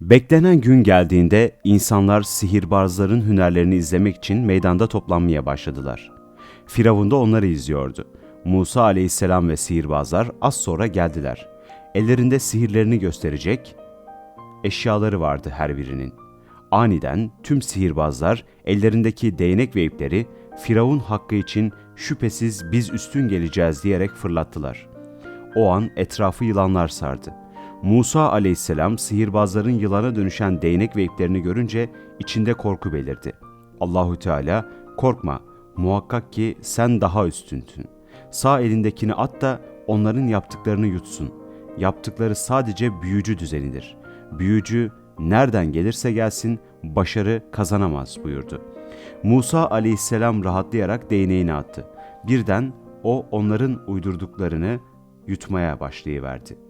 Beklenen gün geldiğinde insanlar sihirbazların hünerlerini izlemek için meydanda toplanmaya başladılar. Firavun da onları izliyordu. Musa aleyhisselam ve sihirbazlar az sonra geldiler. Ellerinde sihirlerini gösterecek eşyaları vardı her birinin. Aniden tüm sihirbazlar ellerindeki değnek ve ipleri Firavun hakkı için şüphesiz biz üstün geleceğiz diyerek fırlattılar. O an etrafı yılanlar sardı. Musa aleyhisselam sihirbazların yılana dönüşen değnek ve iplerini görünce içinde korku belirdi. Allahü Teala korkma muhakkak ki sen daha üstünsün. Sağ elindekini at da onların yaptıklarını yutsun. Yaptıkları sadece büyücü düzenidir. Büyücü nereden gelirse gelsin başarı kazanamaz buyurdu. Musa aleyhisselam rahatlayarak değneğini attı. Birden o onların uydurduklarını yutmaya başlayıverdi.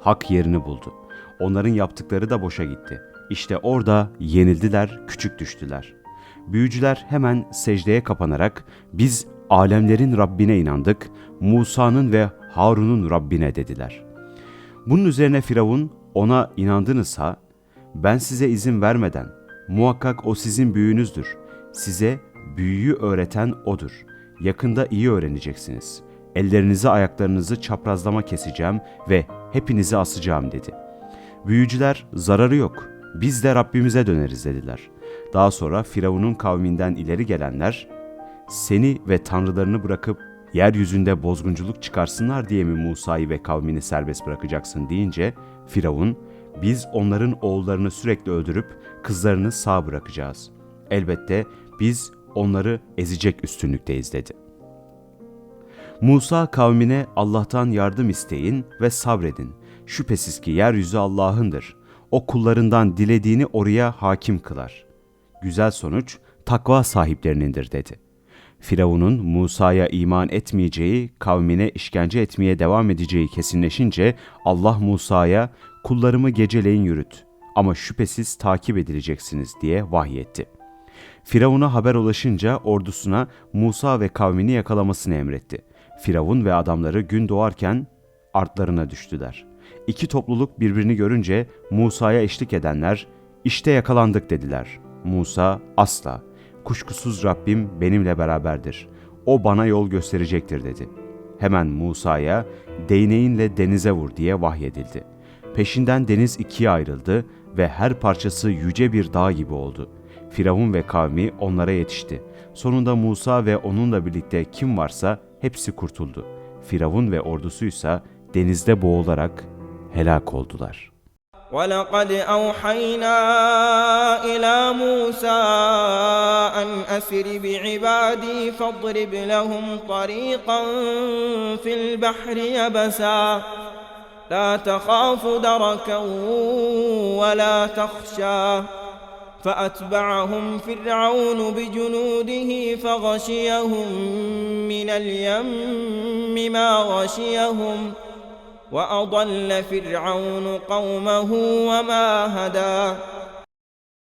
Hak yerini buldu. Onların yaptıkları da boşa gitti. İşte orada yenildiler, küçük düştüler. Büyücüler hemen secdeye kapanarak biz alemlerin Rabbine inandık, Musa'nın ve Harun'un Rabbine dediler. Bunun üzerine Firavun ona inandınızsa ben size izin vermeden muhakkak o sizin büyüğünüzdür. Size büyüyü öğreten odur. Yakında iyi öğreneceksiniz. Ellerinizi ayaklarınızı çaprazlama keseceğim ve hepinizi asacağım dedi. Büyücüler zararı yok. Biz de Rabbimize döneriz dediler. Daha sonra Firavun'un kavminden ileri gelenler seni ve tanrılarını bırakıp yeryüzünde bozgunculuk çıkarsınlar diye mi Musa'yı ve kavmini serbest bırakacaksın deyince Firavun biz onların oğullarını sürekli öldürüp kızlarını sağ bırakacağız. Elbette biz onları ezecek üstünlükteyiz dedi. Musa kavmine Allah'tan yardım isteyin ve sabredin. Şüphesiz ki yeryüzü Allah'ındır. O kullarından dilediğini oraya hakim kılar. Güzel sonuç takva sahiplerinindir dedi. Firavun'un Musa'ya iman etmeyeceği, kavmine işkence etmeye devam edeceği kesinleşince Allah Musa'ya kullarımı geceleyin yürüt ama şüphesiz takip edileceksiniz diye vahyetti. Firavun'a haber ulaşınca ordusuna Musa ve kavmini yakalamasını emretti. Firavun ve adamları gün doğarken artlarına düştüler. İki topluluk birbirini görünce Musa'ya eşlik edenler işte yakalandık dediler. Musa asla kuşkusuz Rabbim benimle beraberdir. O bana yol gösterecektir dedi. Hemen Musa'ya değneğinle denize vur diye vahyedildi. Peşinden deniz ikiye ayrıldı ve her parçası yüce bir dağ gibi oldu. Firavun ve kavmi onlara yetişti. Sonunda Musa ve onunla birlikte kim varsa hepsi kurtuldu. Firavun ve ordusuysa denizde boğularak helak oldular. ولقد أوحينا إلى موسى أن أسر بعبادي فاضرب لهم طريقا في البحر يبسا لا تخاف دركا ولا تخشى فأتبعهم فرعون بجنوده فغشيهم من اليم ما غشيهم وأضل فرعون قومه وما هدى